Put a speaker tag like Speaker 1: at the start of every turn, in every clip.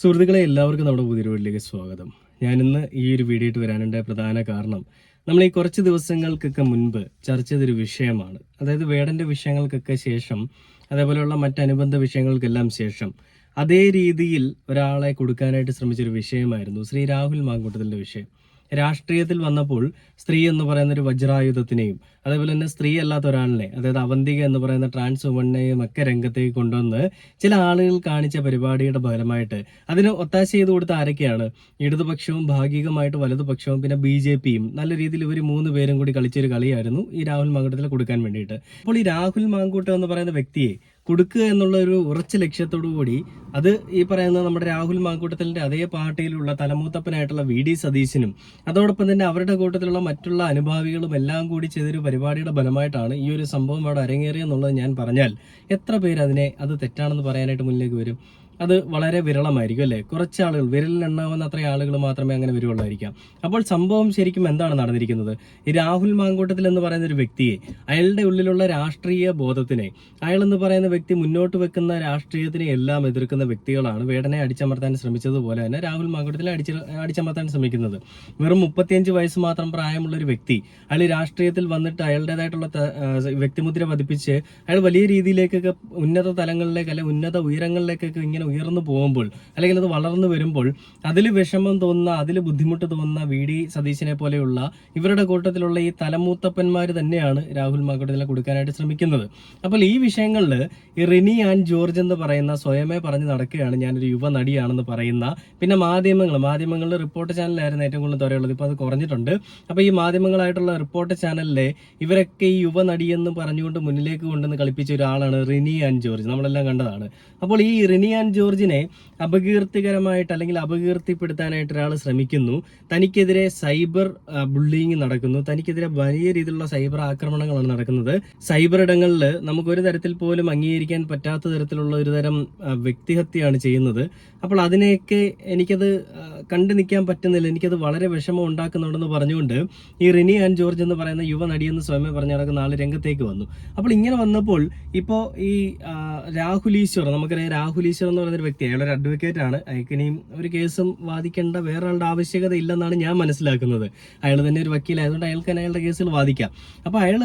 Speaker 1: സുഹൃത്തുക്കളെ എല്ലാവർക്കും നമ്മുടെ പുതിയ വീട്ടിലേക്ക് സ്വാഗതം. ഞാൻ ഇന്ന് ഈ ഒരു വീഡിയോ ഇട്ട് വരാനുണ്ടായ പ്രധാന കാരണം നമ്മൾ ഈ കുറച്ച് ദിവസങ്ങൾക്കൊക്കെ മുൻപ് ചർച്ച ചെയ്തൊരു വിഷയമാണ്. അതായത് വേടന്റെ വിഷയങ്ങൾക്കൊക്കെ ശേഷം അതേപോലെയുള്ള മറ്റനുബന്ധ വിഷയങ്ങൾക്കെല്ലാം ശേഷം അതേ രീതിയിൽ ഒരാളെ കൊടുക്കാനായിട്ട് ശ്രമിച്ചൊരു വിഷയമായിരുന്നു ശ്രീ രാഹുൽ മാങ്കൂട്ടത്തിന്റെ വിഷയം. രാഷ്ട്രീയത്തിൽ വന്നപ്പോൾ സ്ത്രീ എന്ന് പറയുന്ന ഒരു വജ്രായുധത്തിനെയും അതേപോലെ തന്നെ സ്ത്രീ അല്ലാത്ത ഒരാളിനെ അതായത് അവന്തിക എന്ന് പറയുന്ന ട്രാൻസ് വുമണിനെയും ഒക്കെ രംഗത്തേക്ക് കൊണ്ടുവന്ന് ചില ആളുകൾ കാണിച്ച പരിപാടിയുടെ ഫലമായിട്ട് അതിന് ഒത്താശ ചെയ്ത് കൊടുത്ത ആരൊക്കെയാണ്? ഇടതുപക്ഷവും ഭാഗികമായിട്ട് വലതുപക്ഷവും പിന്നെ ബി ജെ പിയും. നല്ല രീതിയിൽ ഇവർ മൂന്ന് പേരും കൂടി കളിച്ചൊരു കളിയായിരുന്നു ഈ രാഹുൽ മാങ്കൂട്ടത്തിൽ കൊടുക്കാൻ വേണ്ടിയിട്ട്. അപ്പോൾ ഈ രാഹുൽ മാങ്കൂട്ടം എന്ന് പറയുന്ന വ്യക്തിയെ കൊടുക്കുക എന്നുള്ള ഒരു ഉറച്ച ലക്ഷ്യത്തോടു കൂടി അത് ഈ പറയുന്ന നമ്മുടെ രാഹുൽ മാങ്കൂട്ടത്തിലിന്റെ അതേ പാർട്ടിയിലുള്ള തലമൂത്തപ്പനായിട്ടുള്ള വി ഡി സതീശനും അതോടൊപ്പം തന്നെ അവരുടെ കൂട്ടത്തിലുള്ള മറ്റുള്ള അനുഭാവികളും എല്ലാം കൂടി ചെയ്തൊരു പരിപാടിയുടെ ഫലമായിട്ടാണ് ഈ ഒരു സംഭവം അവിടെ അരങ്ങേറിയെന്നുള്ളത് ഞാൻ പറഞ്ഞാൽ എത്ര പേര് അതിനെ അത് തെറ്റാണെന്ന് പറയാനായിട്ട് മുന്നിലേക്ക് വരും? അത് വളരെ വിരളമായിരിക്കും അല്ലേ? കുറച്ച് ആളുകൾ വിരലിലെണ്ണാവുന്ന അത്ര ആളുകൾ മാത്രമേ അങ്ങനെ വരുവുള്ളായിരിക്കാം. അപ്പോൾ സംഭവം ശരിക്കും എന്താണ് നടന്നിരിക്കുന്നത്? ഈ രാഹുൽ മാങ്കോട്ടത്തിൽ എന്ന് പറയുന്ന ഒരു വ്യക്തിയെ അയാളുടെ ഉള്ളിലുള്ള രാഷ്ട്രീയ ബോധത്തിനെ അയാൾ എന്ന് പറയുന്ന വ്യക്തി മുന്നോട്ട് വെക്കുന്ന രാഷ്ട്രീയത്തിനെ എല്ലാം എതിർക്കുന്ന വ്യക്തികളാണ് വേടനെ അടിച്ചമർത്താൻ ശ്രമിച്ചതുപോലെ തന്നെ രാഹുൽ മാങ്കോട്ടത്തിൽ അടിച്ച അടിച്ചമർത്താൻ ശ്രമിക്കുന്നത്. വെറും മുപ്പത്തിയഞ്ച് വയസ്സ് മാത്രം പ്രായമുള്ള ഒരു വ്യക്തി അയാൾ രാഷ്ട്രീയത്തിൽ വന്നിട്ട് അയാളുടേതായിട്ടുള്ള വ്യക്തിമുദ്ര പതിപ്പിച്ച് അയാൾ വലിയ രീതിയിലേക്കൊക്കെ ഉന്നത തലങ്ങളിലേക്ക് അല്ലെങ്കിൽ ഉന്നത ഉയരങ്ങളിലേക്കൊക്കെ ഇങ്ങനെ ഉയർന്നു പോകുമ്പോൾ അല്ലെങ്കിൽ അത് വളർന്നു വരുമ്പോൾ അതിൽ വിഷമം തോന്നുന്ന അതിൽ ബുദ്ധിമുട്ട് തോന്നുന്ന വി ഡി സതീശനെ പോലെയുള്ള ഇവരുടെ കൂട്ടത്തിലുള്ള ഈ തലമൂത്തപ്പന്മാർ തന്നെയാണ് രാഹുൽ മാക്കോട്ടത്തിനെ കൊടുക്കാനായിട്ട് ശ്രമിക്കുന്നത്. അപ്പോൾ ഈ വിഷയങ്ങളിൽ റിനി ആൻഡ് ജോർജ് എന്ന് പറയുന്ന സ്വയമേ പറഞ്ഞ് നടക്കുകയാണ് ഞാനൊരു യുവ നടിയാണെന്ന് പറയുന്ന പിന്നെ മാധ്യമങ്ങൾ മാധ്യമങ്ങളിൽ റിപ്പോർട്ട് ചാനലായിരുന്നു ഏറ്റവും കൂടുതൽ തുറയുള്ളത് ഇപ്പോൾ അത് കുറഞ്ഞിട്ടുണ്ട്. അപ്പോൾ ഈ മാധ്യമങ്ങളായിട്ടുള്ള റിപ്പോർട്ട് ചാനലിലെ ഇവരൊക്കെ ഈ യുവ നടിയെന്ന് പറഞ്ഞുകൊണ്ട് മുന്നിലേക്ക് കൊണ്ടുവന്ന് കളിപ്പിച്ച ഒരാളാണ് റിനി ആൻഡ് ജോർജ് നമ്മളെല്ലാം കണ്ടതാണ്. അപ്പോൾ ഈ റിനി ആൻഡ് ജോർജിനെ അപകീർത്തികരമായിട്ട് അല്ലെങ്കിൽ അപകീർത്തിപ്പെടുത്താനായിട്ട് ഒരാൾ ശ്രമിക്കുന്നു. തനിക്കെതിരെ സൈബർ ബുള്ളിങ് നടക്കുന്നു. തനിക്കെതിരെ വലിയ രീതിയിലുള്ള സൈബർ ആക്രമണങ്ങളാണ് നടക്കുന്നത്. സൈബർ ഇടങ്ങളിൽ നമുക്ക് ഒരു തരത്തിൽ പോലും അംഗീകരിക്കാൻ പറ്റാത്ത തരത്തിലുള്ള ഒരു തരം വ്യക്തിഹത്യയാണ് ചെയ്യുന്നത്. അപ്പോൾ അതിനെയൊക്കെ എനിക്കത് കണ്ടു നിൽക്കാൻ പറ്റുന്നില്ല. എനിക്കത് വളരെ വിഷമം ഉണ്ടാക്കുന്നുണ്ടെന്ന് പറഞ്ഞുകൊണ്ട് ഈ റിനി ആൻഡ് ജോർജ് എന്ന് പറയുന്ന യുവ നടിയെന്ന് സ്വയമേ പറഞ്ഞ നടക്കുന്ന രംഗത്തേക്ക് വന്നു. അപ്പോൾ ഇങ്ങനെ വന്നപ്പോൾ ഇപ്പോൾ ഈ രാഹുലീശ്വർ നമുക്കറിയാം രാഹുൽ ഈശ്വർ എന്ന് പറയുന്ന ഒരു വ്യക്തി അയാൾ ഒരു അഡ്വക്കേറ്റ് ആണ്. അയാൾക്ക് ഇനിയും ഒരു കേസും വാദിക്കേണ്ട വേറെ ആളുടെ ആവശ്യകത ഇല്ലെന്നാണ് ഞാൻ മനസ്സിലാക്കുന്നത്. അയാൾ തന്നെ ഒരു വക്കീലായതുകൊണ്ട് അയാൾക്ക് തന്നെ അയാളുടെ കേസിൽ വാദിക്കാം. അപ്പോൾ അയാൾ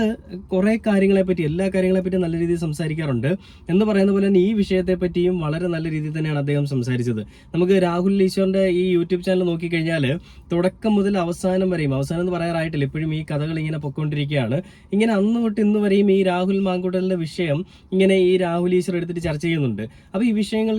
Speaker 1: കുറേ കാര്യങ്ങളെ പറ്റി എല്ലാ കാര്യങ്ങളെ പറ്റി നല്ല രീതിയിൽ സംസാരിക്കാറുണ്ട്. എന്ന് പറയുന്ന പോലെ തന്നെ ഈ വിഷയത്തെ പറ്റിയും വളരെ നല്ല രീതിയിൽ തന്നെയാണ് അദ്ദേഹം സംസാരിച്ചത്. നമുക്ക് രാഹുൽ ഈശ്വറിന്റെ ഈ യൂട്യൂബ് ചാനൽ നോക്കിക്കഴിഞ്ഞാൽ തുടക്കം മുതൽ അവസാനം വരെയും അവസാനം എന്ന് പറയാറായിട്ടില്ല ഇപ്പോഴും ഈ കഥകൾ ഇങ്ങനെ പൊക്കൊണ്ടിരിക്കുകയാണ്. ഇങ്ങനെ അന്ന് തൊട്ട് ഇന്ന് വരെയും ഈ രാഹുൽ മാങ്കൂട്ടലിന്റെ വിഷയം ഇങ്ങനെ ഈ രാഹുൽ ഈശ്വർ എടുത്തിട്ട് ചർച്ച ചെയ്യുന്നുണ്ട്. അപ്പോൾ ഈ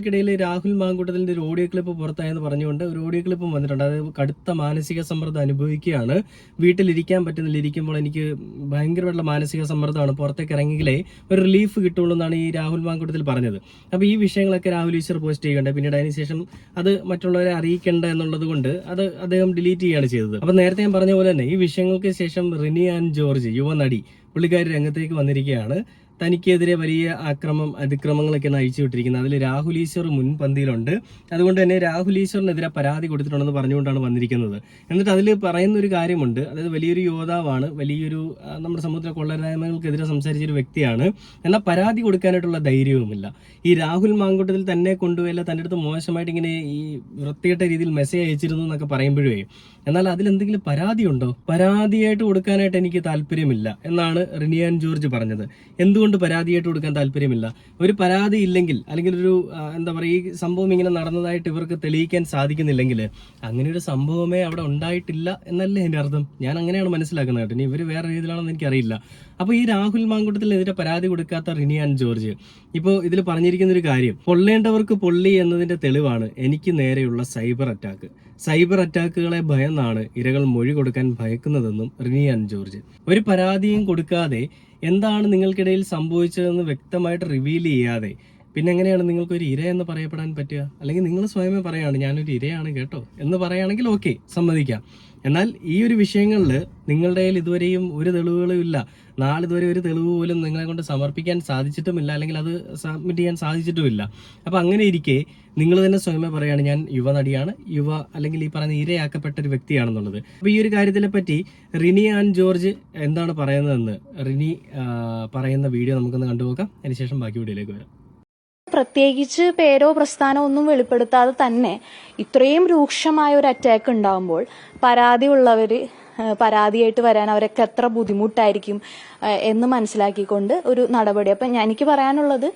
Speaker 1: വിഷയങ്ങൾക്കിടയിൽ രാഹുൽ മാങ്കൂട്ടലിന്റെ ഒരു ഓഡിയോ ക്ലിപ്പ് പുറത്തായെന്ന് പറഞ്ഞുകൊണ്ട് ഒരു ഓഡിയോ ക്ലിപ്പും വന്നിട്ടുണ്ട്. അതായത് കടുത്ത മാനസിക സമ്മർദ്ദം അനുഭവിക്കുകയാണ്. വീട്ടിലിരിക്കാൻ പറ്റുന്നില്ല. ഇരിക്കുമ്പോൾ എനിക്ക് ഭയങ്കരമായിട്ടുള്ള മാനസിക സമ്മർദ്ദമാണ്. പുറത്തേക്ക് ഇറങ്ങിയില്ലേ ഒരു റിലീഫ് കിട്ടുള്ളൂ എന്നാണ് ഈ രാഹുൽ മാങ്കൂട്ടത്തിൽ പറഞ്ഞത്. അപ്പോൾ ഈ വിഷയങ്ങളൊക്കെ രാഹുൽ ഈശ്വർ പോസ്റ്റ് ചെയ്യേണ്ടത് പിന്നീട് അതിനുശേഷം അത് മറ്റുള്ളവരെ അറിയിക്കേണ്ട എന്നുള്ളത് കൊണ്ട് അത് അദ്ദേഹം ഡിലീറ്റ് ചെയ്യുകയാണ് ചെയ്തത്. അപ്പോൾ നേരത്തെ ഞാൻ പറഞ്ഞ പോലെ തന്നെ ഈ വിഷയങ്ങൾക്ക് ശേഷം റിനി ആൻഡ് ജോർജ് യുവ നടി പുള്ളിക്കാരി രംഗത്തേക്ക് വന്നിരിക്കുകയാണ്. തനിക്കെതിരെ വലിയ ആക്രമം അതിക്രമങ്ങളൊക്കെ അയച്ചു വിട്ടിരിക്കുന്നത്. അതിൽ രാഹുൽ ഈശ്വർ മുൻപന്തിയിലുണ്ട് അതുകൊണ്ട് തന്നെ രാഹുൽ ഈശ്വറിനെതിരെ പരാതി കൊടുത്തിട്ടുണ്ടെന്ന് പറഞ്ഞുകൊണ്ടാണ് വന്നിരിക്കുന്നത്. എന്നിട്ട് അതിൽ പറയുന്ന ഒരു കാര്യമുണ്ട്. അതായത് വലിയൊരു യോദ്ധാവാണ് വലിയൊരു നമ്മുടെ സമൂഹത്തിലെ കൊള്ളരായ്മകൾക്കെതിരെ സംസാരിച്ചൊരു വ്യക്തിയാണ്. എന്നാൽ പരാതി കൊടുക്കാനായിട്ടുള്ള ധൈര്യവുമില്ല. ഈ രാഹുൽ മാങ്കൂട്ടത്തിൽ തന്നെ കൊണ്ടുപോയല്ല തന്റെ അടുത്ത് മോശമായിട്ട് ഇങ്ങനെ ഈ വൃത്തികെട്ട രീതിയിൽ മെസ്സേജ് അയച്ചിരുന്നു എന്നൊക്കെ പറയുമ്പോഴേ എന്നാൽ അതിലെന്തെങ്കിലും പരാതിയുണ്ടോ? പരാതിയായിട്ട് കൊടുക്കാനായിട്ട് എനിക്ക് താല്പര്യമില്ല എന്നാണ് റിനിയാൻ ജോർജ് പറഞ്ഞത്. എന്തുകൊണ്ട് പരാതിയായിട്ട് കൊടുക്കാൻ താല്പര്യമില്ല. ഒരു പരാതി ഇല്ലെങ്കിൽ അല്ലെങ്കിൽ ഒരു എന്താ പറയുക ഈ സംഭവം ഇങ്ങനെ നടന്നതായിട്ട് ഇവർക്ക് തെളിയിക്കാൻ സാധിക്കുന്നില്ലെങ്കിൽ അങ്ങനെ ഒരു സംഭവമേ അവിടെ ഉണ്ടായിട്ടില്ല എന്നല്ലേ എന്റെ അർത്ഥം? ഞാൻ അങ്ങനെയാണ് മനസ്സിലാക്കുന്നത് കേട്ടോ. ഇനി ഇവർ വേറെ രീതിയിലാണെന്ന് എനിക്കറിയില്ല. അപ്പോൾ ഈ രാഹുൽ മാങ്കുട്ടത്തിനെതിരെ പരാതി കൊടുക്കാത്ത റിനിയാൻ ജോർജ് ഇപ്പോൾ ഇതിൽ പറഞ്ഞിരിക്കുന്ന ഒരു കാര്യം പൊള്ളേണ്ടവർക്ക് പൊള്ളി എന്നതിന്റെ തെളിവാണ് എനിക്ക് നേരെയുള്ള സൈബർ അറ്റാക്ക്. സൈബർ അറ്റാക്കുകളെ ഭയന്നാണ് ഇരകൾ മൊഴി കൊടുക്കാൻ ഭയക്കുന്നതെന്നും റിനിയാൻ ജോർജ്. ഒരു പരാതിയും കൊടുക്കാതെ എന്താണ് നിങ്ങൾക്കിടയിൽ സംഭവിച്ചതെന്ന് വ്യക്തമായിട്ട് റിവീൽ ചെയ്യാതെ പിന്നെ എങ്ങനെയാണ് നിങ്ങൾക്ക് ഒരു ഇര എന്ന് പറയപ്പെടാൻ പറ്റുക? അല്ലെങ്കിൽ നിങ്ങൾ സ്വയമേ പറയാണ് ഞാനൊരു ഇരയാണ് കേട്ടോ എന്ന് പറയുകയാണെങ്കിൽ ഓക്കെ സമ്മതിക്കാം. എന്നാൽ ഈ ഒരു വിഷയങ്ങളിൽ നിങ്ങളുടെ കയ്യിൽ ഇതുവരെയും ഒരു തെളിവുകളും ഇല്ല. നാളിതുവരെ ഒരു തെളിവ് പോലും നിങ്ങളെ കൊണ്ട് സമർപ്പിക്കാൻ സാധിച്ചിട്ടുമില്ല അല്ലെങ്കിൽ അത് സബ്മിറ്റ് ചെയ്യാൻ സാധിച്ചിട്ടുമില്ല. അപ്പോൾ അങ്ങനെ ഇരിക്കെ നിങ്ങൾ തന്നെ സ്വയമേ പറയുകയാണ് ഞാൻ യുവ നടിയാണ് യുവ അല്ലെങ്കിൽ ഈ പറയുന്ന ഇരയാക്കപ്പെട്ട ഒരു വ്യക്തിയാണെന്നുള്ളത്. അപ്പോൾ ഈ ഒരു കാര്യത്തിനെ പറ്റി റിനി ആൻഡ് ജോർജ് എന്താണ് പറയുന്നതെന്ന് റിനി പറയുന്ന വീഡിയോ നമുക്കൊന്ന് കണ്ടുപോക്കാം അതിനുശേഷം ബാക്കി വീഡിയോയിലേക്ക് വരാം.
Speaker 2: പ്രത്യേകിച്ച് പേരോ പ്രസ്ഥാനോ ഒന്നും വെളിപ്പെടുത്താതെ തന്നെ ഇത്രയും രൂക്ഷമായ ഒരു അറ്റാക്ക് ഉണ്ടാകുമ്പോൾ പരാതിയുള്ളവര് ഉള്ളവർ പരാതിയായിട്ട് വരാൻ അവരൊക്കെ എത്ര ബുദ്ധിമുട്ടായിരിക്കും എന്ന് മനസ്സിലാക്കിക്കൊണ്ട് ഒരു നടപടി. അപ്പം എനിക്ക് പറയാനുള്ളത്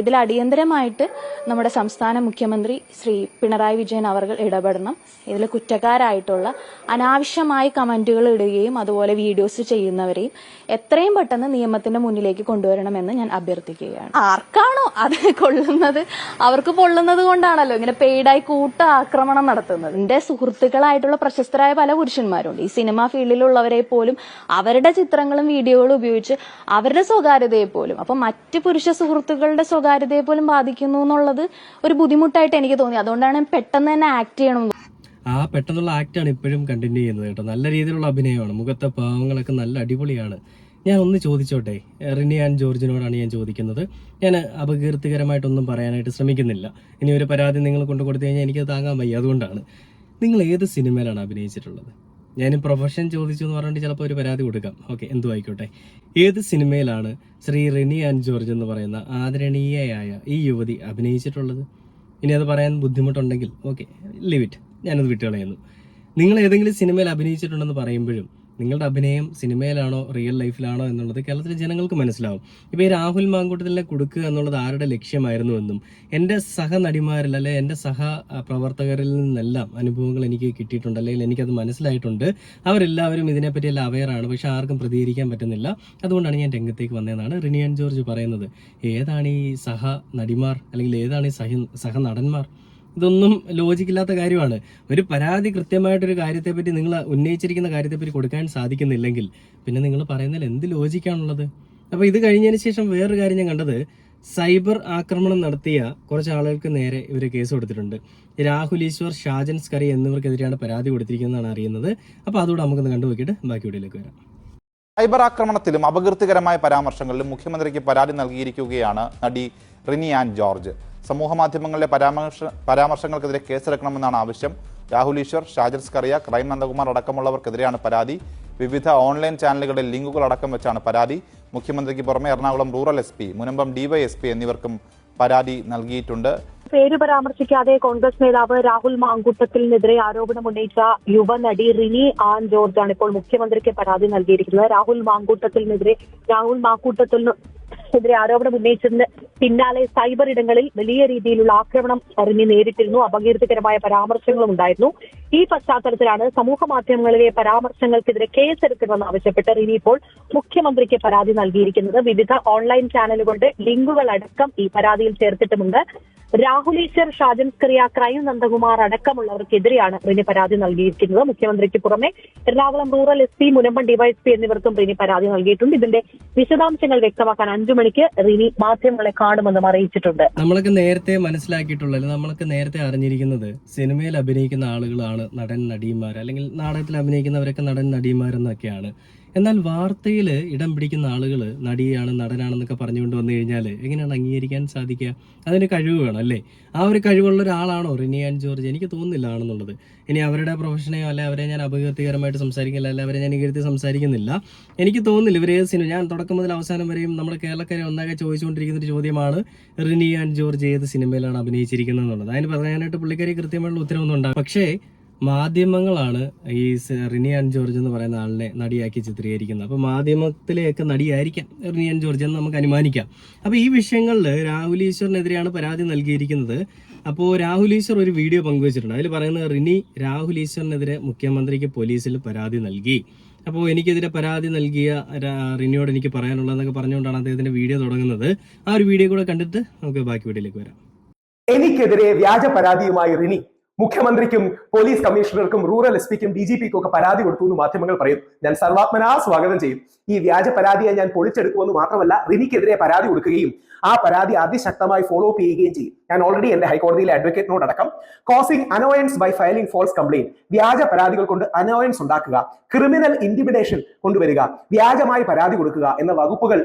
Speaker 2: ഇതിൽ അടിയന്തരമായിട്ട് നമ്മുടെ സംസ്ഥാന മുഖ്യമന്ത്രി ശ്രീ പിണറായി വിജയൻ അവർ ഇടപെടണം. ഇതിൽ കുറ്റക്കാരായിട്ടുള്ള അനാവശ്യമായി കമന്റുകൾ ഇടുകയും അതുപോലെ വീഡിയോസ് ചെയ്യുന്നവരെയും എത്രയും പെട്ടെന്ന് നിയമത്തിന്റെ മുന്നിലേക്ക് കൊണ്ടുവരണമെന്ന് ഞാൻ അഭ്യർത്ഥിക്കുകയാണ്. ആർക്കാണോ അത് കൊള്ളുന്നത്? അവർക്ക് പൊള്ളുന്നത് കൊണ്ടാണല്ലോ ഇങ്ങനെ പെയ്ഡായി കൂട്ട ആക്രമണം നടത്തുന്നത്. എന്റെ സുഹൃത്തുക്കളായിട്ടുള്ള പ്രശസ്തരായ പല പുരുഷന്മാരുണ്ട്. ഈ സിനിമാ ഫീൽഡിലുള്ളവരെ പോലും അവരുടെ ചിത്രങ്ങളും വീഡിയോകളും ഉപയോഗിച്ച് അവരുടെ സ്വകാര്യതയെ പോലും. അപ്പൊ മറ്റ് പുരുഷ സുഹൃത്തുക്കളുടെ സ്വകാര്യതയെ പോലും ബാധിക്കുന്നു എന്നുള്ളത് ഒരു ബുദ്ധിമുട്ടായിട്ട് എനിക്ക് തോന്നി. അതുകൊണ്ടാണ് പെട്ടെന്ന് തന്നെ ആക്ട് ചെയ്യണം എന്ന്
Speaker 1: ആ പെട്ടെന്നുള്ള ആണ് ഇപ്പോഴും കണ്ടിന്യൂ ചെയ്യുന്നത് കേട്ടോ. നല്ല രീതിയിലുള്ള അഭിനയമാണ്. മുഖത്തെ പാവങ്ങളൊക്കെ നല്ല അടിപൊളിയാണ്. ഞാൻ ഒന്ന് ചോദിച്ചോട്ടെ? റിനി ആൻഡ് ജോർജിനോടാണ് ഞാൻ ചോദിക്കുന്നത്. ഞാൻ അപകീർത്തികരമായിട്ടൊന്നും പറയാനായിട്ട് ശ്രമിക്കുന്നില്ല. ഇനി ഒരു പരാതി നിങ്ങൾ കൊണ്ടു കൊടുത്തു കഴിഞ്ഞാൽ എനിക്കത് താങ്ങാൻ വയ്യ. അതുകൊണ്ടാണ്. നിങ്ങൾ ഏത് സിനിമയിലാണ് അഭിനയിച്ചിട്ടുള്ളത്? ഞാൻ പ്രൊഫഷൻ ചോദിച്ചു എന്ന് പറഞ്ഞിട്ട് ചിലപ്പോൾ ഒരു പരാതി കൊടുക്കാം. ഓക്കെ എന്തു ആയിക്കോട്ടെ ഏത് സിനിമയിലാണ് ശ്രീ റിനി ആൻഡ് ജോർജ് എന്ന് പറയുന്ന ആദരണീയയായ ഈ യുവതി അഭിനയിച്ചിട്ടുള്ളത്? ഇനി അത് പറയാൻ ബുദ്ധിമുട്ടുണ്ടെങ്കിൽ ഓക്കെ ലിവിറ്റ് ഞാനത് വിട്ടുകളയുന്നു. നിങ്ങൾ ഏതെങ്കിലും സിനിമയിൽ അഭിനയിച്ചിട്ടുണ്ടെന്ന് പറയുമ്പോഴും നിങ്ങളുടെ അഭിനയം സിനിമയിലാണോ റിയൽ ലൈഫിലാണോ എന്നുള്ളത് കേരളത്തിലെ ജനങ്ങൾക്ക് മനസ്സിലാവും. ഇപ്പോൾ ഈ രാഹുൽ മാങ്കൂട്ടത്തിലെ കൊടുക്കുക എന്നുള്ളത് ആരുടെ ലക്ഷ്യമായിരുന്നു എന്നും എന്റെ സഹനടിമാരിൽ അല്ലെ എന്റെ സഹ പ്രവർത്തകരിൽ നിന്നെല്ലാം അനുഭവങ്ങൾ എനിക്ക് കിട്ടിയിട്ടുണ്ട് അല്ലെങ്കിൽ എനിക്കത് മനസ്സിലായിട്ടുണ്ട്. അവരെല്ലാവരും ഇതിനെപ്പറ്റി എല്ലാം അവെയറാണ് പക്ഷെ ആർക്കും പ്രതികരിക്കാൻ പറ്റുന്നില്ല. അതുകൊണ്ടാണ് ഞാൻ രംഗത്തേക്ക് വന്നതെന്നാണ് റിനിയൻ ജോർജ് പറയുന്നത്. ഏതാണ് ഈ സഹ നടിമാർ അല്ലെങ്കിൽ ഏതാണ് ഈ സഹ സഹ നടന്മാർ ഇതൊന്നും ലോജിക്കില്ലാത്ത കാര്യമാണ്. ഒരു പരാതി കൃത്യമായിട്ടൊരു കാര്യത്തെപ്പറ്റി നിങ്ങൾ ഉന്നയിച്ചിരിക്കുന്ന കാര്യത്തെപ്പറ്റി കൊടുക്കാൻ സാധിക്കുന്നില്ലെങ്കിൽ പിന്നെ നിങ്ങൾ പറയുന്നതിൽ എന്ത് ലോജിക്കാണുള്ളത് അപ്പോൾ ഇത് കഴിഞ്ഞതിന് ശേഷം വേറൊരു കാര്യം ഞാൻ കണ്ടത്. സൈബർ ആക്രമണം നടത്തിയ കുറച്ച് ആളുകൾക്ക് നേരെ ഇവർ കേസ് കൊടുത്തിട്ടുണ്ട്. രാഹുൽ ഈശ്വർ ഷാജൻ സ്കറി എന്നിവർക്കെതിരെയാണ് പരാതി കൊടുത്തിരിക്കുന്നതാണ് അറിയുന്നത്. അപ്പോൾ അതുകൂടെ നമുക്കൊന്ന് കണ്ടു നോക്കിയിട്ട് ബാക്കി വീഡിയോയിലേക്ക് വരാം.
Speaker 3: സൈബർ ആക്രമണത്തിലും അപകീർത്തികരമായ പരാമർശങ്ങളിലും മുഖ്യമന്ത്രിക്ക് പരാതി നൽകിയിരിക്കുകയാണ് നടി റിനി ആൻഡ് ജോർജ്. സമൂഹ മാധ്യമങ്ങളിലെ പരാമർശ പരാമർശങ്ങൾക്കെതിരെ കേസെടുക്കണമെന്നാണ് ആവശ്യം. രാഹുൽ ഈശ്വർ ഷാജൻ സ്കറിയ ക്രൈം നന്ദകുമാർ അടക്കമുള്ളവർക്കെതിരെയാണ് പരാതി. വിവിധ ഓൺലൈൻ ചാനലുകളിൽ ലിങ്കുകൾ അടക്കം വെച്ചാണ് പരാതി. മുഖ്യമന്ത്രിക്ക് പുറമെ Ernakulam rural S P Munambam DYSP എന്നിവർക്കും പരാതി നൽകിയിട്ടുണ്ട്.
Speaker 4: പേര് പരാമർശിക്കാതെ കോൺഗ്രസ് നേതാവ് രാഹുൽ മാങ്കൂട്ടത്തിനെതിരെ ആരോപണം ഉന്നയിച്ച യുവനടി റിനി ആൻ ജോർജ് ആണ് ഇപ്പോൾ മുഖ്യമന്ത്രിക്ക് പരാതി നൽകിയിരിക്കുന്നത്. രാഹുൽ മാങ്കൂട്ടത്തിനെതിരെ രാഹുൽ മാങ്കൂട്ടത്തിന് എതിരെ ആരോപണം ഉന്നയിച്ചതിന് പിന്നാലെ സൈബർ ഇടങ്ങളിൽ വലിയ രീതിയിലുള്ള ആക്രമണം റിനി നേരിട്ടിരുന്നു. അപകീർത്തികരമായ പരാമർശങ്ങളും ഉണ്ടായിരുന്നു. ഈ പശ്ചാത്തലത്തിലാണ് സമൂഹ മാധ്യമങ്ങളിലെ പരാമർശങ്ങൾക്കെതിരെ കേസെടുക്കണമെന്ന് ആവശ്യപ്പെട്ട് റിനി ഇപ്പോൾ മുഖ്യമന്ത്രിക്ക് പരാതി നൽകിയിരിക്കുന്നത്. വിവിധ ഓൺലൈൻ ചാനലുകളുടെ ലിങ്കുകൾ അടക്കം ഈ പരാതിയിൽ ചേർത്തിട്ടുമുണ്ട്. രാഹുൽ ഈശ്വർ ഷാജൻ സ്കറിയ ക്രൈം നന്ദകുമാർ അടക്കമുള്ളവർക്കെതിരെയാണ് റിനി പരാതി നൽകിയിരിക്കുന്നത്. മുഖ്യമന്ത്രിക്ക് പുറമെ Ernakulam rural S P Munambam DYSP എന്നിവർക്കും റിനി പരാതി നൽകിയിട്ടുണ്ട്. ഇതിന്റെ വിശദാംശങ്ങൾ വ്യക്തമാക്കാൻ അഞ്ചു മണിക്ക് റിനി മാധ്യമങ്ങളെ കാണുമെന്നും അറിയിച്ചിട്ടുണ്ട്.
Speaker 1: നമ്മൾക്ക് നേരത്തെ മനസ്സിലാക്കിയിട്ടുള്ള നമ്മളൊക്കെ നേരത്തെ അറിഞ്ഞിരിക്കുന്നത് സിനിമയിൽ അഭിനയിക്കുന്ന ആളുകളാണ് നടൻ നടിമാർ അല്ലെങ്കിൽ നാടകത്തിൽ അഭിനയിക്കുന്നവരൊക്കെ നടൻ നടിമാരെന്നൊക്കെയാണ്. എന്നാൽ വാർത്തയിൽ ഇടം പിടിക്കുന്ന ആളുകൾ നടിയാണ് നടനാണെന്നൊക്കെ പറഞ്ഞുകൊണ്ട് വന്നു കഴിഞ്ഞാൽ എങ്ങനെയാണ് അംഗീകരിക്കാൻ സാധിക്കുക? അതിന് കഴിവ് വേണം അല്ലേ? ആ ഒരു കഴിവുള്ള ഒരാളാണോ റിനിയാൻ ജോർജ്? എനിക്ക് തോന്നുന്നില്ല ആണെന്നുള്ളത്. ഇനി അവരുടെ പ്രൊഫഷനെയോ അല്ലെ അവരെ ഞാൻ അപകീർത്തികരമായിട്ട് സംസാരിക്കില്ല അല്ലെ അവരെ ഞാൻ ഇകഴ്ത്തി സംസാരിക്കുന്നില്ല. എനിക്ക് തോന്നുന്നില്ല ഇവർ ഏത് സിനിമ ഞാൻ തുടക്കം മുതൽ അവസാനം വരെയും നമ്മുടെ കേരളക്കാരെ ഒന്നാകെ ചോദിച്ചുകൊണ്ടിരിക്കുന്ന ഒരു ചോദ്യമാണ് റിനി ആൻഡ് ജോർജ് ഏത് സിനിമയിലാണ് അഭിനയിച്ചിരിക്കുന്നത് എന്നുള്ളത് അതിന് പറയാനായിട്ട് പുള്ളിക്കാരി കൃത്യമായിട്ടുള്ള ഉത്തരവൊന്നും ഉണ്ടാകും പക്ഷേ മാധ്യമങ്ങളാണ് ഈ റിനി ആൻഡ് ജോർജ് എന്ന് പറയുന്ന ആളിനെ നടിയാക്കി ചിത്രീകരിക്കുന്നത്. അപ്പോൾ മാധ്യമത്തിലെയൊക്കെ നടിയായിരിക്കാം റിനി ആൻഡ് ജോർജ് എന്ന് നമുക്ക് അനുമാനിക്കാം. അപ്പോൾ ഈ വിഷയങ്ങളിൽ രാഹുൽ ഈശ്വറിനെതിരെയാണ് പരാതി നൽകിയിരിക്കുന്നത്. അപ്പോൾ രാഹുൽ ഈശ്വർ ഒരു വീഡിയോ പങ്കുവച്ചിട്ടുണ്ട്. അതിൽ പറയുന്നത് റിനി രാഹുൽ ഈശ്വറിനെതിരെ മുഖ്യമന്ത്രിക്ക് പോലീസിൽ പരാതി നൽകി. അപ്പോൾ എനിക്കെതിരെ പരാതി നൽകിയ റിനിയോട് എനിക്ക് പറയാനുള്ളതെന്നൊക്കെ പറഞ്ഞുകൊണ്ടാണ് അദ്ദേഹത്തിന്റെ വീഡിയോ തുടങ്ങുന്നത്. ആ ഒരു വീഡിയോ കൂടെ കണ്ടിട്ട് നമുക്ക് ബാക്കി വീഡിയോയിലേക്ക് വരാം.
Speaker 5: എനിക്കെതിരെ വ്യാജ പരാതിയുമായി റിനി. മുഖ്യമന്ത്രിക്കും പോലീസ് കമ്മീഷണർക്കും റൂറൽ എസ് പിക്കും ഡി ജി പിക്കും ഒക്കെ പരാതി കൊടുത്തു എന്ന് മാധ്യമങ്ങൾ പറയുന്നു ഞാൻ സർവാത്മനാ സ്വാഗതം ചെയ്യും. ഈ വ്യാജ പരാതിയെ ഞാൻ പൊളിച്ചെടുക്കുമെന്ന് മാത്രമല്ല റിനിക്കെതിരെ പരാതി കൊടുക്കുകയും ആ പരാതി അതിശക്തമായി ഫോളോ അപ്പ് ചെയ്യുകയും ചെയ്യും. ഞാൻ ഓൾറെഡി എന്റെ ഹൈക്കോടതിയിലെ അഡ്വക്കേറ്റിനോട് അടക്കം causing annoyance by filing false complaint വ്യാജ പരാതികൾ കൊണ്ട് അനോയൻസ് ഉണ്ടാക്കുക. ക്രിമിനൽ ഇന്റിമിഡേഷൻ കൊണ്ടുവരിക. വ്യാജമായി പരാതി കൊടുക്കുക എന്ന വകുപ്പുകൾ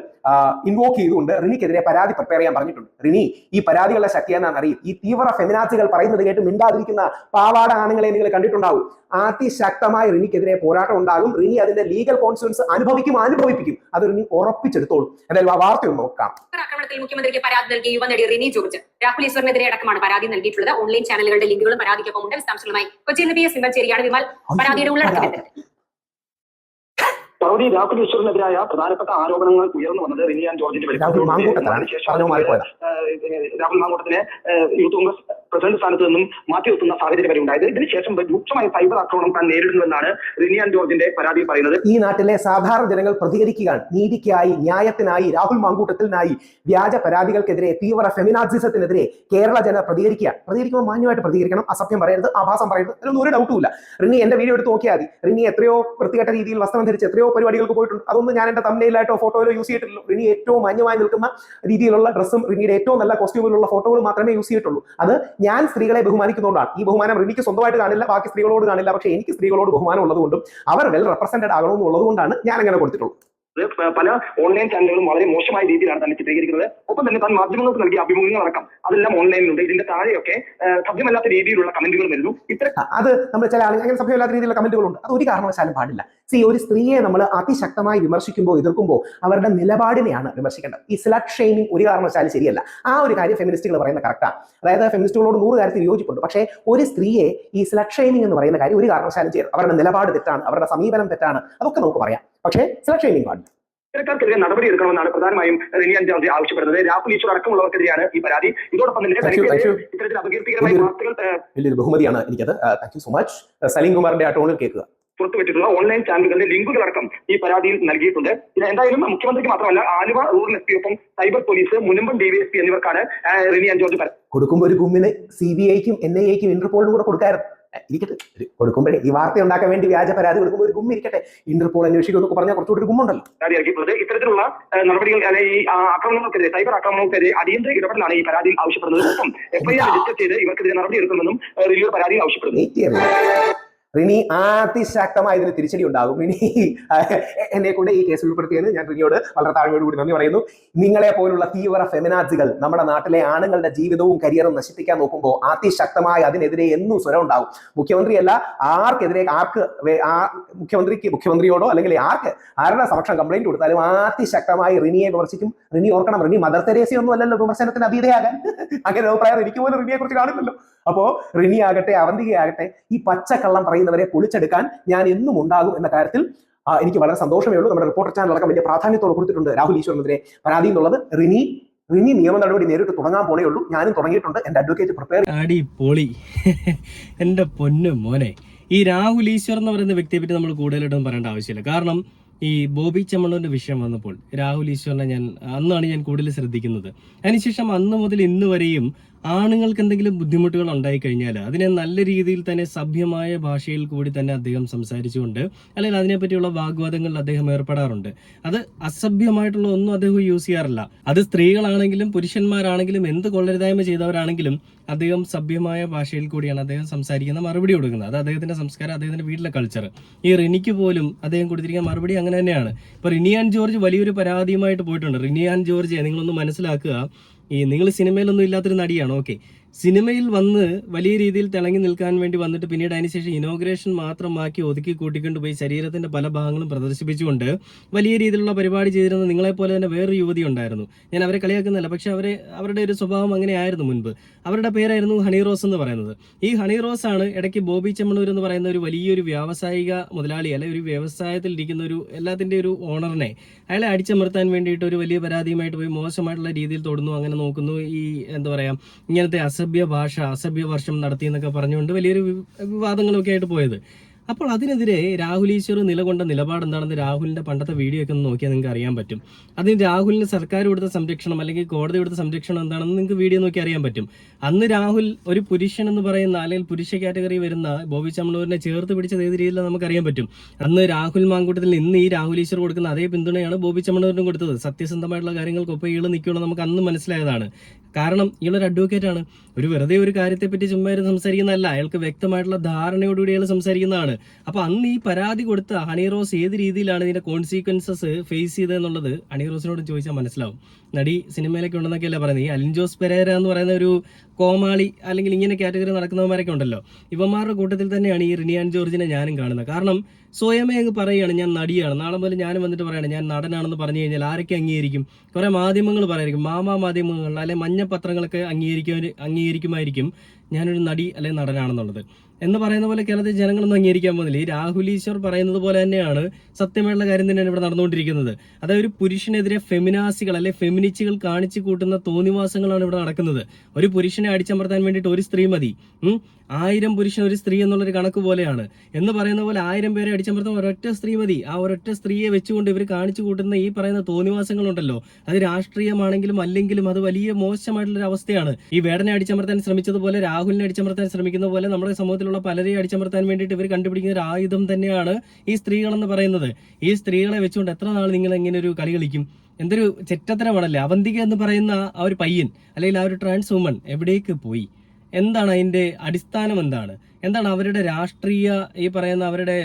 Speaker 5: ഇൻവോക്ക് ചെയ്തുകൊണ്ട് റിനിക്കെതിരെ പരാതി പ്രിപ്പയർ ചെയ്യാൻ പറഞ്ഞിട്ടുണ്ട്. റിനി ഈ പരാതികളുടെ ശക്തി എന്നാണ് അറിയും? ഈ തീവ്ര ഫെമിനാസികൾ പറയുന്നത് കേട്ട് മിണ്ടാതിരിക്കുന്ന പാവാട ആണുങ്ങളെ നിങ്ങൾ കണ്ടിട്ടുണ്ടാവും. അതിശക്തമായ റിനിക്കെതിരെ പോരാട്ടം ഉണ്ടാകും. റിനി അതിന്റെ ലീഗൽ കോൺസിക്വൻസ് അനുഭവിക്കും അനുഭവിപ്പിക്കും. അത് റിനി ഉറപ്പിച്ചെടുത്തോളും. എന്തായാലും ആ വാർത്തയൊന്നും നോക്കാം.
Speaker 6: ആക്രമണത്തിൽ മുഖ്യമന്ത്രിക്ക് പരാതി നൽകി യുവ നടി റിനി ജോർജ്. രാഹുൽ ഈശ്വറിനെതിരെ അടക്കമാണ് പരാതി നൽകിയിട്ടുള്ളത്. ഓൺലൈൻ ചാനലുകളുടെ ലിങ്കുകളും പരാതിക്കൊപ്പം ഉണ്ട് വിശദാംശങ്ങളുമായി കൊച്ചിയിൽ നിന്ന് പി എസ് വിമൽ ചേരിയാണ് വിമൽ. പരാതിയുടെ ഉള്ളടക്കം എന്ത്?
Speaker 7: സൗദി രാഹുൽ ഈശ്വറിനെതിരായ പ്രധാനപ്പെട്ട ആരോപണങ്ങൾ ഉയർന്നു വന്നത് റിനിയാൻ ജോർജിന്റെ
Speaker 5: രാഹുൽ
Speaker 7: മാങ്കൂട്ടത്തിനെ യൂത്ത് കോൺഗ്രസ് പ്രസിഡന്റ് സ്ഥാനത്ത് നിന്നും മാറ്റി നിർത്തുന്ന സാഹചര്യം വരെ ഉണ്ടായത്. ഇതിനുശേഷം രൂക്ഷമായ സൈബർ ആക്രമണം താൻ നേരിടുന്നുവെന്നാണ് റിനിയാൻ ജോർജിന്റെ പരാതിയിൽ പറയുന്നത്.
Speaker 5: ഈ നാട്ടിലെ സാധാരണ ജനങ്ങൾ പ്രതികരിക്കുകയാണ്. നീതിക്കായി ന്യായത്തിനായി രാഹുൽ മാങ്കൂട്ടത്തിനായി വ്യാജ പരാതികൾക്കെതിരെ തീവ്ര ഫെമിനാസിസത്തിനെതിരെ കേരള ജന പ്രതികരിക്കുക പ്രതികരിക്കുമ്പോൾ മാന്യമായിട്ട് പ്രതികരിക്കണം. അസഭ്യം പറയരുത് ആഭാസം പറയരുത്. അതിലൊന്നും ഒരു ഡൗട്ടും ഇല്ല. റിനി എന്റെ വീഡിയോ എടുത്ത് നോക്കിയാൽ മതി. റിനി എത്രയോ വൃത്തികെട്ട രീതിയിൽ വസ്ത്രം ധരിച്ച് എത്രയോ പരിപാടികൾക്ക് പോയിട്ടുണ്ട്. അതൊന്നും ഞാൻ എന്റെ തമ്മിലായിട്ടോ ഫോട്ടോയിലോ യൂസ് ചെയ്തിട്ടില്ല. റിനി ഏറ്റവും മാന്യമായി നിൽക്കുന്ന രീതിയിലുള്ള ഡ്രസ്സും റിനിയുടെ ഏറ്റവും നല്ല കോസ്റ്റ്യൂമിലുള്ള ഫോട്ടോകൾ മാത്രമേ യൂസ് ചെയ്തിട്ടുള്ളൂ. അത് ഞാൻ സ്ത്രീകളെ ബഹുമാനിക്കുന്നതുകൊണ്ടാണ്. ഈ ബഹുമാനം റിനിക്ക് സ്വന്തമായിട്ട് കാണില്ല ബാക്കി സ്ത്രീകളോട് കാണില്ല. പക്ഷേ എനിക്ക് സ്ത്രീകളോട് ബഹുമാനം ഉള്ളതുകൊണ്ടും അവർ വെൽ റെപ്രസെന്റഡ് ആകണമെന്നുള്ളതുകൊണ്ടാണ് ഞാൻ അങ്ങനെ കൊടുത്തിട്ടുള്ളത്.
Speaker 7: പല ഓൺലൈൻ ചാനലുകളും വളരെ മോശമായ രീതിയിലാണ് തന്നെ ചിത്രീകരിക്കുന്നത്. ഒപ്പം തന്നെ താൻ മാധ്യമങ്ങൾക്ക് നൽകിയ അഭിമുഖങ്ങൾ അടക്കം അതെല്ലാം ഓൺലൈനിലുണ്ട് ഇതിന്റെ താഴെയൊക്കെ സഭ്യമല്ലാത്ത രീതിയിലുള്ള കമന്റുകൾ വരുന്നു.
Speaker 5: ഇത്ര അത് നമ്മൾ ചില ആളുകൾ അങ്ങനെ സഭ്യമല്ലാത്ത രീതിയിലുള്ള കമന്റുകളുണ്ട്. അത് ഒരു കാരണവശാലും പാടില്ല. സി ഒരു സ്ത്രീയെ നമ്മൾ അതിശക്തമായി വിമർശിക്കുമ്പോൾ എതിർക്കുമ്പോൾ അവരുടെ നിലപാടിനെയാണ് വിമർശിക്കേണ്ടത്. ഈ സ്ലട്ട് ഷെയിമിംഗ് ഒരു കാരണവശാലും ശരിയല്ല. ആ ഒരു കാര്യം ഫെമിനിസ്റ്റുകൾ പറയുന്ന കറക്റ്റാണ് അതായത് ഫെമിനിസ്റ്റുകളോട് നൂറ് കാര്യത്തിൽ വിയോജിപ്പുണ്ട് പക്ഷേ ഒരു സ്ത്രീയെ ഈ സ്ലട്ട് ഷെയിമിംഗ് എന്ന് പറയുന്ന കാര്യം ഒരു കാരണവശാലും ചെയ്യരുത്. അവരുടെ നിലപാട് തെറ്റാണ് അവരുടെ സമീപനം തെറ്റാണ്. അതൊക്കെ നമുക്ക് പറയാം. പക്ഷേ സ്ലട്ട് ഷെയിമിംഗ് പാടില്ല
Speaker 7: ഇത്തരക്കാർക്കെതിരെ നടപടി എടുക്കണമെന്നാണ് പ്രധാനമായും ജോർജ് ആവശ്യപ്പെടുന്നത്. രാഹുൽ ഈശ്വർ അടക്കമുള്ളവർക്കെതിരെയാണ് ഈ പരാതി. ഇതോടൊപ്പം തന്നെ. ഇത്തരത്തിൽ അപകീർത്തികരമായ വാർത്തകൾ
Speaker 5: വലിയൊരു ബഹുമതിയാണ് എനിക്കത്. Thank you so much Salim കുമാറിന്റെ ആ ടോണിൽ കേൾക്കുക.
Speaker 7: പുറത്തുവിട്ടിട്ടുള്ള ഓൺലൈൻ ചാനലുകളുടെ ലിങ്കുകളടക്കം ഈ പരാതിയിൽ നൽകിയിട്ടുണ്ട്. ഇത് എന്തായാലും മുഖ്യമന്ത്രിക്ക് മാത്രമല്ല Aluva rural S P cyber police Munambam DYSP എന്നിവർക്കാണ് ജോർജ് പരാതി.
Speaker 5: കൊടുക്കുമ്പോൾ ഒരു ഗുമ്മിന് സി ബി ഐക്കും എൻ ഐ എക്കും ഇന്റർപോളിനും കൂടെ ഏ, ഇരിക്കട്ടെ. കൊടുക്കുമ്പോഴേ ഈ വാർത്ത ഉണ്ടാക്കാൻ വേണ്ടി വ്യാജ പരാതി കൊടുക്കുമ്പോൾ ഒരു ഗുമ്മിരിക്കട്ടെ ഇന്റർപോൾ അന്വേഷിക്കും എന്നൊക്കെ പറഞ്ഞാൽ കുറച്ചുകൂടി ഒരു ഗുമ്മുണ്ടല്ലോ.
Speaker 7: ഇത്തരത്തിലുള്ള നടപടികൾ അല്ലെങ്കിൽ ഈ ആക്രമണങ്ങൾക്കെതിരെ സൈബർ ആക്രമണങ്ങൾക്കെതിരെ അടിയന്തര ഇടപെടലാണ് ഈ പരാതിയിൽ ആവശ്യപ്പെടുന്നത്. ഒപ്പം എഫ്ഐആർ രജിസ്റ്റർ ചെയ്ത് ഇവർക്കെതിരെ നടപടി എടുക്കുമെന്നും റിവ്യൂ പരാതിയിൽ ആവശ്യപ്പെടുന്നു.
Speaker 5: റിനി അതിശക്തമായി ഇതിന് തിരിച്ചടി ഉണ്ടാകും. റിനി എന്നെ കൊണ്ട് ഈ കേസ് ഉൾപ്പെടുത്തിയതിന് ഞാൻ റിനിയോട് വളരെ താഴ്മയോട് കൂടി നന്ദി പറയുന്നു. നിങ്ങളെ പോലുള്ള തീവ്ര ഫെമിനാസികൾ നമ്മുടെ നാട്ടിലെ ആണുങ്ങളുടെ ജീവിതവും കരിയറും നശിപ്പിക്കാൻ നോക്കുമ്പോൾ അതിശക്തമായി അതിനെതിരെ എന്നും സ്വരം ഉണ്ടാകും. മുഖ്യമന്ത്രിയല്ല ആർക്കെതിരെ ആർക്ക് മുഖ്യമന്ത്രിക്ക് മുഖ്യമന്ത്രിയോടോ അല്ലെങ്കിൽ ആർക്ക് ആരുടെ സമക്ഷം കംപ്ലൈന്റ് കൊടുത്താലും അതിശക്തമായി റിനിയെ വിമർശിക്കും. റിനി ഓർക്കണം റിനി മദർ തെരേസയൊന്നും അല്ലല്ലോ വിമർശനത്തിന് അതീതയാകാൻ. അങ്ങനെ അഭിപ്രായം എനിക്ക് പോലും റിനിയെ കുറിച്ച് കാണുന്നില്ലല്ലോ അപ്പോ റിനി ആകട്ടെ അവന്തികയാകട്ടെ ഈ പച്ചക്കള്ളം പറയുന്നവരെ പൊളിച്ചെടുക്കാൻ ഞാൻ എന്നും ഉണ്ടാകും എന്ന കാര്യത്തിൽ എനിക്ക് വളരെ സന്തോഷമേ ഉള്ളൂ. നമ്മുടെ റിപ്പോർട്ടർ ചാനൽ അടക്കം വലിയ പ്രാധാന്യത്തോട് കൊടുത്തിട്ടുണ്ട് രാഹുൽ ഈശ്വറിനെതിരെ പരാതി എന്നുള്ളത്. റിനി റിനി നിയമ നടപടി നേരിട്ട് തുടങ്ങാൻ പോണേ ഉള്ളൂ. ഞാനും തുടങ്ങിയിട്ടുണ്ട്. എന്റെ അഡ്വക്കേറ്റ് പ്രിപ്പയർ
Speaker 1: ആടി പൊളി. എന്റെ പൊന്നു മോനെ. ഈ രാഹുൽ ഈശ്വർ എന്ന് പറയുന്ന വ്യക്തിയെ പറ്റി നമ്മൾ കൂടുതലായിട്ടൊന്നും പറയേണ്ട ആവശ്യമില്ല. കാരണം ഈ ബോബി ചമ്മളൂരിന്റെ വിഷയം വന്നപ്പോൾ രാഹുൽ ഈശ്വറിനെ ഞാൻ അന്നാണ് ഞാൻ കൂടുതൽ ശ്രദ്ധിക്കുന്നത്. അതിനുശേഷം അന്ന് മുതൽ ഇന്ന് വരെയും ആണുങ്ങൾക്ക് എന്തെങ്കിലും ബുദ്ധിമുട്ടുകൾ ഉണ്ടായി കഴിഞ്ഞാൽ അതിനെ നല്ല രീതിയിൽ തന്നെ സഭ്യമായ ഭാഷയിൽ കൂടി തന്നെ അദ്ദേഹം സംസാരിച്ചുകൊണ്ട് അല്ലെങ്കിൽ അതിനെപ്പറ്റിയുള്ള വാഗ്വാദങ്ങളിൽ അദ്ദേഹം ഏർപ്പെടാറുണ്ട്. അത് അസഭ്യമായിട്ടുള്ള ഒന്നും അദ്ദേഹം യൂസ് ചെയ്യാറില്ല. അത് സ്ത്രീകളാണെങ്കിലും പുരുഷന്മാരാണെങ്കിലും എന്ത് കൊള്ളരുതായ്മ ചെയ്തവരാണെങ്കിലും അദ്ദേഹം സഭ്യമായ ഭാഷയിൽ കൂടിയാണ് അദ്ദേഹം സംസാരിക്കുന്ന മറുപടി കൊടുക്കുന്നത്. അത് അദ്ദേഹത്തിന്റെ സംസ്കാരം അദ്ദേഹത്തിന്റെ വീട്ടിലെ കൾച്ചർ ഈ റിനിക്ക് പോലും അദ്ദേഹം കൊടുത്തിരിക്കുന്ന മറുപടി അങ്ങനെ തന്നെയാണ്. ഇപ്പൊ റിനിയാൻ ജോർജ് വലിയൊരു പരാതിയുമായിട്ട് പോയിട്ടുണ്ട്. റിനിയാൻ ജോർജ് നിങ്ങളൊന്ന് മനസ്സിലാക്കുക. ഈ നിങ്ങൾ സിനിമയിലൊന്നും ഇല്ലാത്തൊരു നടിയാണ്. ഓക്കെ. സിനിമയിൽ വന്ന് വലിയ രീതിയിൽ തിളങ്ങി നിൽക്കാൻ വേണ്ടി വന്നിട്ട് പിന്നീട് അതിനുശേഷം ഇനോഗ്രേഷൻ മാത്രമാക്കി ഒതുക്കി കൂട്ടിക്കൊണ്ട് പോയി ശരീരത്തിന്റെ പല ഭാഗങ്ങളും പ്രദർശിപ്പിച്ചുകൊണ്ട് വലിയ രീതിയിലുള്ള പരിപാടി ചെയ്തിരുന്ന നിങ്ങളെപ്പോലെ തന്നെ വേറൊരു യുവതി ഉണ്ടായിരുന്നു. ഞാൻ അവരെ കളിയാക്കുന്നില്ല പക്ഷെ അവരെ അവരുടെ ഒരു സ്വഭാവം അങ്ങനെയായിരുന്നു മുൻപ്. അവരുടെ പേരായിരുന്നു ഹണി റോസ് എന്ന് പറയുന്നത്. ഈ ഹണി റോസ് ആണ് ഇടയ്ക്ക് ബോബി ചെമ്മണൂർ എന്ന് പറയുന്ന ഒരു വലിയൊരു വ്യാവസായിക മുതലാളി അല്ലെ ഒരു വ്യവസായത്തിൽ ഇരിക്കുന്ന ഒരു എല്ലാത്തിന്റെ ഒരു ഓണറിനെ. അയാളെ അടിച്ചമർത്താൻ വേണ്ടിയിട്ട് ഒരു വലിയ പരാതിയുമായിട്ട് പോയി മോശമായിട്ടുള്ള രീതിയിൽ തൊടുന്നു അങ്ങനെ നോക്കുന്നു. ഈ എന്താ പറയുക ഇങ്ങനത്തെ അസഭ്യ ഭാഷ അസഭ്യ വർഷം നടത്തി എന്നൊക്കെ പറഞ്ഞുകൊണ്ട് വലിയൊരു വിവാദങ്ങളൊക്കെ ആയിട്ട് പോയത്. അപ്പോൾ അതിനെതിരെ രാഹുൽ ഈശ്വർ നിലകൊണ്ട നിലപാട് എന്താണെന്ന് രാഹുലിന്റെ പണ്ടത്തെ വീഡിയോ ഒക്കെ ഒന്ന് നോക്കിയാൽ നിങ്ങൾക്ക് അറിയാൻ പറ്റും. അതിന് രാഹുലിന് സർക്കാർ കൊടുത്ത സംരക്ഷണം അല്ലെങ്കിൽ കോടതി കൊടുത്ത സംരക്ഷണം എന്താണെന്ന് നിങ്ങൾക്ക് വീഡിയോ നോക്കി അറിയാൻ പറ്റും. അന്ന് രാഹുൽ ഒരു പുരുഷൻ എന്ന് പറയുന്ന അല്ലെങ്കിൽ പുരുഷ കാറ്റഗറി വരുന്ന ബോബി ചമ്മണൂരിനെ ചേർത്ത് പിടിച്ചത് ഏത് രീതിയിലാണ് നമുക്ക് അറിയാൻ പറ്റും. അന്ന് രാഹുൽ മാങ്കൂട്ടത്തിൽ ഇന്ന് ഈ രാഹുൽ ഈശ്വർ കൊടുക്കുന്ന അതേ പിന്തുണയാണ് ബോബി ചമ്മണൂരിനും കൊടുത്തത്. സത്യസന്ധമായിട്ടുള്ള കാര്യങ്ങൾക്കൊപ്പം ഈൾ നിൽക്കുള്ളൂ നമുക്ക് അന്ന് മനസ്സിലായതാണ്. കാരണം ഇയാളൊരു ആണ്. ഒരു വെറുതെ ഒരു കാര്യത്തെപ്പറ്റി ചുമ്മാ സംസാരിക്കുന്നതല്ല. അയാൾക്ക് വ്യക്തമായിട്ടുള്ള ധാരണയോടുകൂടി അയാൾ സംസാരിക്കുന്നതാണ്. അപ്പൊ അന്ന് ഈ പരാതി കൊടുത്ത ഹണി റോസ് ഏത് രീതിയിലാണ് ഇതിന്റെ കോൺസിക്വൻസസ് ഫേസ് ചെയ്തതെന്നുള്ളത് ഹണി റോസിനോട് ചോദിച്ചാൽ മനസ്സിലാവും. നടി സിനിമയിലൊക്കെ ഉണ്ടെന്നൊക്കെയല്ല പറയുന്നത്. ഈ അലിൻജോസ് പെരേര എന്ന് പറയുന്ന ഒരു കോമാളി അല്ലെങ്കിൽ ഇങ്ങനെ കാറ്റഗറി നടക്കുന്നവന്മാരൊക്കെ ഉണ്ടല്ലോ. ഇവന്മാരുടെ കൂട്ടത്തിൽ തന്നെയാണ് ഈ റിനിയാൻ ജോർജിനെ ഞാനും കാണുന്നത്. കാരണം സ്വയമേ അങ്ങ് പറയുകയാണ് ഞാൻ നടിയാണ്. നാളെ മുതൽ ഞാൻ വന്നിട്ട് പറയുകയാണ് ഞാൻ നടനാണെന്ന് പറഞ്ഞു കഴിഞ്ഞാൽ ആരൊക്കെ അംഗീകരിക്കും? കുറേ മാധ്യമങ്ങൾ പറയായിരിക്കും മാമാ മാധ്യമങ്ങൾ അല്ലെ മഞ്ഞ പത്രങ്ങളൊക്കെ അംഗീകരിക്കാൻ അംഗീകരിക്കുമായിരിക്കും ഞാനൊരു നടി അല്ലെ നടനാണെന്നുള്ളത്. എന്ന് പറയുന്ന പോലെ കേരളത്തിൽ ജനങ്ങളൊന്നും അംഗീകരിക്കാൻ പോകുന്നില്ല. ഈ രാഹുൽ ഈശ്വർ പറയുന്നത് പോലെ തന്നെയാണ് സത്യമായിട്ടുള്ള കാര്യം തന്നെയാണ് ഇവിടെ നടന്നുകൊണ്ടിരിക്കുന്നത്. അതായത് ഒരു പുരുഷനെതിരെ ഫെമിനാസികൾ അല്ലെ ഫെമിനിച്ചുകൾ കാണിച്ചു കൂട്ടുന്ന തോന്നിവാസങ്ങളാണ് ഇവിടെ നടക്കുന്നത്. ഒരു പുരുഷനെ അടിച്ചമർത്താൻ വേണ്ടിയിട്ട് ഒരു സ്ത്രീ മതി? ആയിരം പുരുഷൻ ഒരു സ്ത്രീ എന്നുള്ളൊരു കണക്ക് പോലെയാണ്. എന്ന് പറയുന്ന പോലെ ആയിരം പേരെ അടിച്ചമർത്താൻ ഒരൊറ്റ സ്ത്രീ മതി. ആ ഒരൊറ്റ സ്ത്രീയെ വെച്ചുകൊണ്ട് ഇവർ കാണിച്ചു കൂട്ടുന്ന ഈ പറയുന്ന തോന്നിവാസങ്ങളുണ്ടല്ലോ. അത് രാഷ്ട്രീയമാണെങ്കിലും അല്ലെങ്കിലും അത് വലിയ മോശമായിട്ടുള്ള ഒരു അവസ്ഥയാണ്. ഈ വേടനെ അടിച്ചമർത്താൻ ശ്രമിച്ചതുപോലെ രാഹുലിനെ അടിച്ചമർത്താൻ ശ്രമിക്കുന്ന പോലെ നമ്മുടെ സമൂഹത്തിലുള്ള പലരെയും അടിച്ചമർത്താൻ വേണ്ടിയിട്ട് ഇവർ കണ്ടുപിടിക്കുന്ന ഒരു ആയുധം തന്നെയാണ് ഈ സ്ത്രീകളെന്ന് പറയുന്നത്. ഈ സ്ത്രീകളെ വെച്ചുകൊണ്ട് എത്ര നാൾ നിങ്ങൾ എങ്ങനെ ഒരു കളി കളിക്കും? എന്തൊരു ചെറ്റത്തരമാണല്ലേ? അവന്തിക എന്ന് പറയുന്ന ആ ഒരു പയ്യൻ അല്ലെങ്കിൽ ആ ഒരു ട്രാൻസ് വുമൺ എവിടേക്ക് പോയി? എന്താണ് അതിന്റെ അടിസ്ഥാനം എന്താണ്? എന്താണ് അവരുടെ രാഷ്ട്രീയ ഈ പറയുന്ന അവരുടെ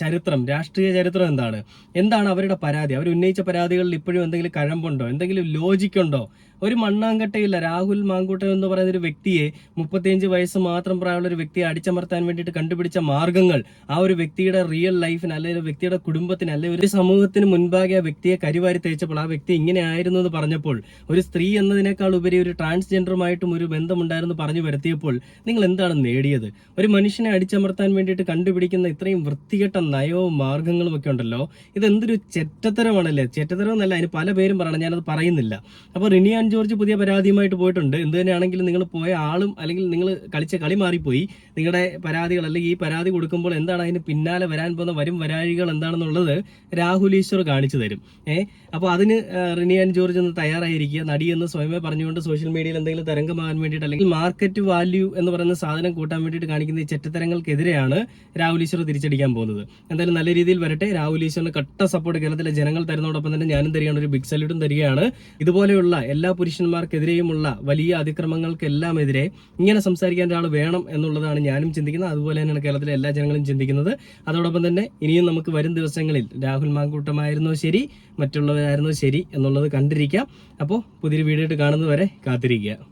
Speaker 1: ചരിത്രം രാഷ്ട്രീയ ചരിത്രം എന്താണ്? എന്താണ് അവരുടെ പരാതി? അവർ ഉന്നയിച്ച പരാതികളിൽ ഇപ്പോഴും എന്തെങ്കിലും കഴമ്പുണ്ടോ? എന്തെങ്കിലും ലോജിക്കുണ്ടോ? ഒരു മണ്ണാങ്കട്ടയില്ല. രാഹുൽ മാങ്കൂട്ടൻ എന്ന് പറയുന്ന ഒരു വ്യക്തിയെ മുപ്പത്തിയഞ്ച് വയസ്സ് മാത്രം പ്രായമുള്ള ഒരു വ്യക്തിയെ അടിച്ചമർത്താൻ വേണ്ടിയിട്ട് കണ്ടുപിടിച്ച മാർഗങ്ങൾ ആ ഒരു വ്യക്തിയുടെ റിയൽ ലൈഫിന് അല്ലെങ്കിൽ ഒരു വ്യക്തിയുടെ കുടുംബത്തിന് അല്ലെങ്കിൽ ഒരു സമൂഹത്തിന് മുൻപാകെ ആ വ്യക്തിയെ കരിവാരി തേച്ചപ്പോൾ ആ വ്യക്തി ഇങ്ങനെ ആയിരുന്നു എന്ന് പറഞ്ഞപ്പോൾ ഒരു സ്ത്രീ എന്നതിനേക്കാൾ ഉപരി ഒരു ട്രാൻസ്ജെൻഡറുമായിട്ടും ഒരു ബന്ധമുണ്ടായിരുന്നു പറഞ്ഞു വരുത്തിയപ്പോൾ നിങ്ങൾ എന്താണ് നേടിയത്? ഒരു മനുഷ്യനെ അടിച്ചമർത്താൻ വേണ്ടിയിട്ട് കണ്ടുപിടിക്കുന്ന ഇത്രയും വൃത്തികെട്ട നയവും മാർഗങ്ങളും ഒക്കെ ഉണ്ടല്ലോ. ഇതെന്തൊരു ചെറ്റത്തരമാണല്ലേ? ചെറ്റത്തരം എന്നല്ല അതിന് പല പേരും പറയണം ഞാനത് പറയുന്നില്ല. അപ്പോൾ റിനിയാൻ ജോർജ് പുതിയ പരാതിയുമായിട്ട് പോയിട്ടുണ്ട്. എന്ത് തന്നെയാണെങ്കിലും നിങ്ങൾ പോയ ആളും അല്ലെങ്കിൽ നിങ്ങൾ കളിച്ച കളി മാറിപ്പോയി. നിങ്ങളുടെ പരാതികൾ അല്ലെങ്കിൽ ഈ പരാതി കൊടുക്കുമ്പോൾ എന്താണ് അതിന് പിന്നാലെ വരാൻ പോകുന്ന വരും വരാഴികൾ എന്താണെന്നുള്ളത് രാഹുൽ ഈശ്വർ കാണിച്ചു തരും. ഏഹ് അപ്പോൾ അതിന് റിനി ആൻഡ് ജോർജ് ഒന്ന് തയ്യാറായിരിക്കുക. നടി എന്ന് സ്വയമേ പറഞ്ഞുകൊണ്ട് സോഷ്യൽ മീഡിയയിൽ എന്തെങ്കിലും തരംഗമാകാൻ വേണ്ടിയിട്ട് അല്ലെങ്കിൽ മാർക്കറ്റ് വാല്യൂ എന്ന് പറയുന്ന സാധനം കൂട്ടാൻ വേണ്ടിയിട്ട് കാണിക്കുന്ന ഈ ചെറ്റത്തരങ്ങൾക്കെതിരെയാണ് രാഹുൽ ഈശ്വർ തിരിച്ചടിക്കാൻ പോകുന്നത്. എന്തായാലും നല്ല രീതിയിൽ വരട്ടെ. രാഹുൽ ഈശ്വറിന് കട്ട സപ്പോർട്ട് കേരളത്തിലെ ജനങ്ങൾ തരുന്നതോടൊപ്പം തന്നെ ഞാനും തരികയാണ്. ഒരു ബിഗ് സല്യൂട്ടും തരികയാണ്. ഇതുപോലെയുള്ള എല്ലാ പുരുഷന്മാർക്കെതിരെയുമുള്ള വലിയ അതിക്രമങ്ങൾക്കെല്ലാം എതിരെ ഇങ്ങനെ സംസാരിക്കാൻ ഒരാൾ വേണം എന്നുള്ളതാണ് ഞാനും ചിന്തിക്കുന്നത്. അതുപോലെ തന്നെയാണ് കേരളത്തിലെ എല്ലാ ജനങ്ങളും ചിന്തിക്കുന്നത്. അതോടൊപ്പം തന്നെ ഇനിയും നമുക്ക് വരും ദിവസങ്ങളിൽ രാഹുൽ മാങ്കൂട്ടമായിരുന്നോ ശരി മറ്റുള്ളവരായിരുന്നോ ശരി എന്നുള്ളത് കണ്ടിരിക്കാം. അപ്പോൾ പുതിയൊരു വീഡിയോ ആയിട്ട് കാണുന്നതുവരെ കാത്തിരിക്കുക.